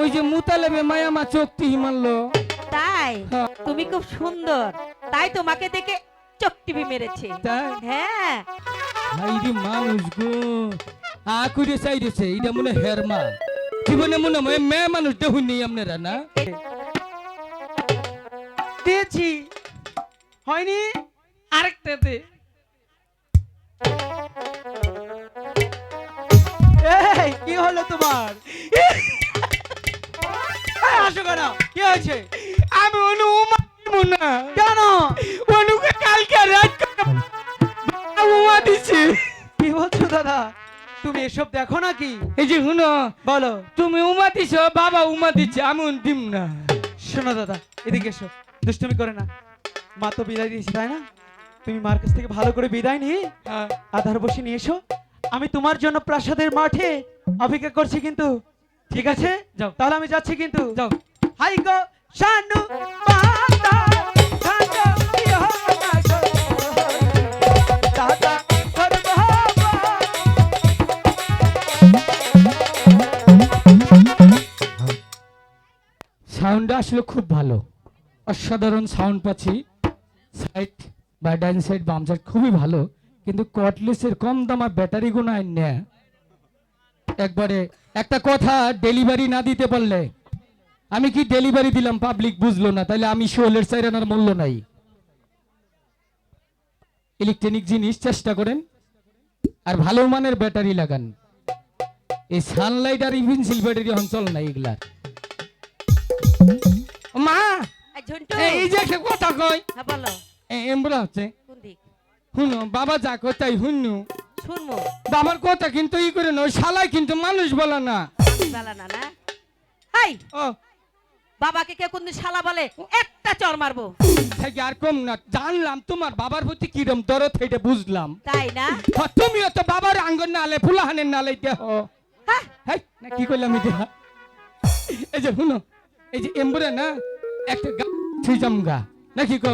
ওই যে মুতালেবে মায়া মা চোখটি হিমাললো তাই? হ্যাঁ। তুমি খুব সুন্দর। তাই তোমাকে দেখে চোখ টিপি মেরেছে। তাই? হ্যাঁ। হাইরে মানুষ গো। আ করে চাইরেছে এটা মনে হের মা। জীবনে মনে হয় মেয়ে মানুষ দেখুন নেই আপনারা না? দিয়েছি। হয়নি? আরেকটা দে। এই কি হলো তোমার? কেন? কি হয়েছে? আমি অনু না। কেন? অনুকে কালকে রাত করে উমা দিছি। কি বলছো দাদা? তুমি এসব দেখো নাকি? এই যে শুনো। বলো। তুমি উমা দিছ বাবা উমা দিচ্ছে আমি দিম না। শোনো দাদা এদিকে এসো। দুষ্টুমি করে না। মা তো বিদায় দিয়েছি তাই না? তুমি মার কাছ থেকে ভালো করে বিদায় নিয়ে হ্যাঁ, আধার বসে নিয়ে এসো। আমি তোমার জন্য প্রাসাদের মাঠে অপেক্ষা করছি কিন্তু ঠিক আছে? যাও। তাহলে আমি যাচ্ছি কিন্তু। যাও। হাই গো শানু সাউন্ডটা আসলে খুব ভালো। অসাধারণ সাউন্ড পাচ্ছি। সাইড বা ডাইন সাইড বাম সাইড খুবই ভালো। কিন্তু কটলেসের কম দামা ব্যাটারি গুলো নেয়। একবারে একটা কথা ডেলিভারি না দিতে পারলে আমি কি ডেলিভারি দিলাম পাবলিক বুঝলো না তাহলে আমি শোলের সাইরানার মূল্য নাই। ইলেকট্রনিক জিনিস চেষ্টা করেন আর ভালো মানের ব্যাটারি লাগান। এই সানলাইট আর ইভিনসিল ব্যাটারি অঞ্চল নাই এগুলার। মা এই যে একটা কথা কই হ্যাঁ বলো। এমবরা হচ্ছে। শুনো বাবা যা কই তাই শুনু শুনব। বাবার কথা কিন্তু ই করে নয় শালাই কিন্তু মানুষ বলে না। বালা না না? হাই! ও। বাবাকে কে কোনদিন শালা বলে? একটা চর মারবো। থেকে আর কম না জানলাম তোমার বাবার প্রতি কিরম দরদ এটা বুঝলাম। তাই না? তুমিও তো বাবার আঙ্গন নালে ফুলাহানের নালে দেহ। হ্যাঁ? কি করলাম এটা এই যে শুনো এই যে এমবরে না একটা গান গা। নাকি কো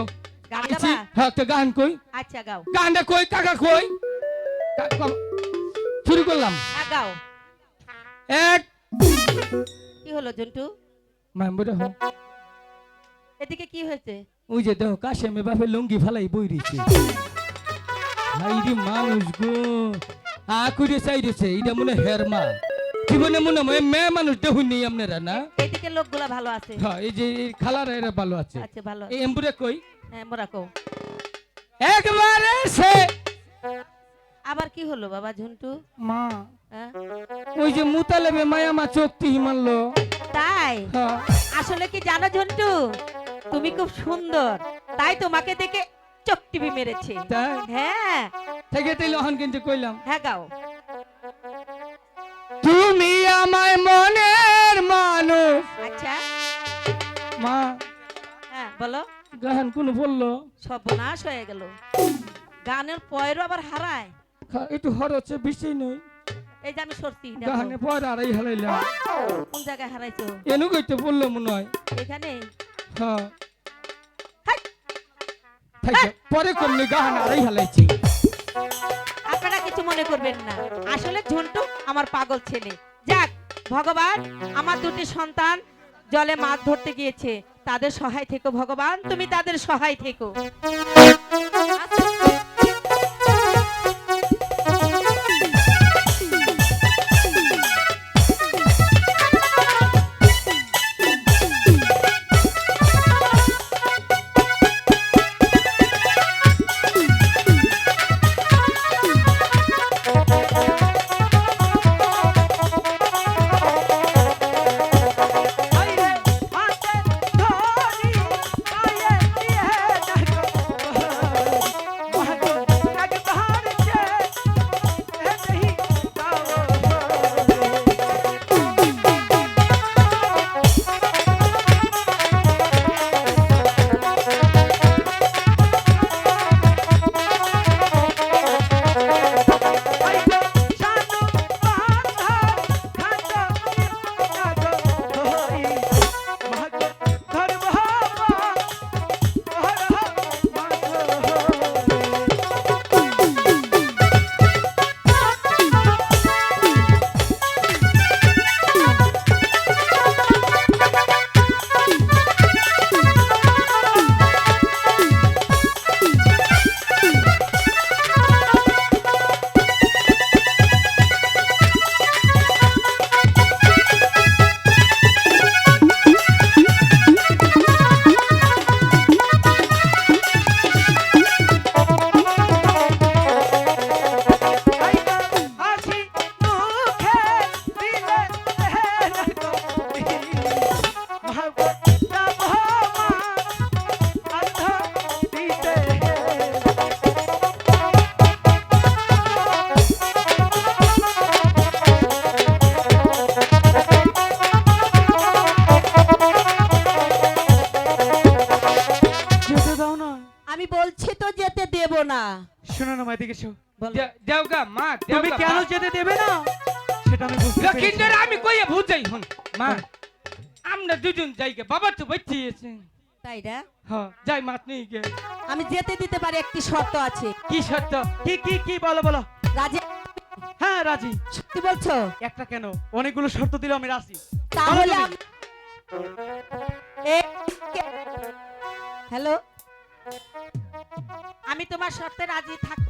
গান গাবা? হ্যাঁ গান কই? আচ্ছা গাও। গানটা কই কাকা কই? শুরু করলাম। এক। কি হলো মেম্বরে এদিকে কি হয়েছে? ওই যে দেখো কাশেমে বাপে লুঙ্গি ফালাই বই রয়েছে হাইরি মানুষ গো। আ করে চাইরেছে এটা মনে হের মা। জীবনে মনে হয় মেয়ে মানুষ দেখুন নেই আপনারা না? এদিকে লোকগুলা ভালো আছে। হ্যাঁ এই যে খালারা এরা ভালো আছে। আচ্ছা ভালো এই এম্বুরে কই? হ্যাঁ মোরা একবারে সে আবার কি হলো বাবা ঝন্টু? মা? ওই যে মুতালেবে মায়া মা চোখটি হিমাললো তাই? হ্যাঁ। আসলে কি জানো ঝন্টু? তুমি খুব সুন্দর। তাই তোমাকে দেখে চোখ টিপি মেরেছে। তাই? হ্যাঁ। থেকে তাইলে অহন কিন্তু কইলাম। হ্যাঁ গাও। তুমি আমায় মনের মানুষ। আচ্ছা। মা হ্যাঁ বলো। গান কোন বলল? সর্বনাশ হয়ে গেল। গানের পয়েরও আবার হারায়। একটু হর হচ্ছে বেশি নই। এই যে আমি সরছি। গানে পর আড়াই হারাইলাম কোন জায়গায় হারাইছো এনু কইতে বলল মনে হয়। এখানে? হ্যাঁ। পরে কমনি গান আড়াই হালাইছি। আপনারা কিছু মনে করবেন না। আসলে ঝন্টু আমার পাগল ছেলে। যাক ভগবান আমার দুটি সন্তান জলে মাছ ধরতে গিয়েছে। তাদের সহায় থেকো ভগবান। তুমি তাদের সহায় থেকো। না। শোনো না মা এদিকে এসো। বলো। দে- দেওগা মা তুমি কেন মা। যেতে দেবে না? সেটা আমি বুঝতে পেরেছি। লক্ষিন্দর আমি কইয়া বুঝাই হন? মা। আমরা দুজন যাইগে বাবা তো বাচ্চি আছে। তাই না? হ্যাঁ যাই মাত নিয়ে গে আমি যেতে দিতে পারি একটি শর্ত আছে। কি সত্য কি কি কি বলো বলো। রাজি? হ্যাঁ রাজি। সত্যি বলছো? একটা কেন? অনেকগুলো শর্ত দিলে আমি রাজি। তাহলে তুমি। আমি হ্যালো? আমি তোমার শর্তে রাজি থাক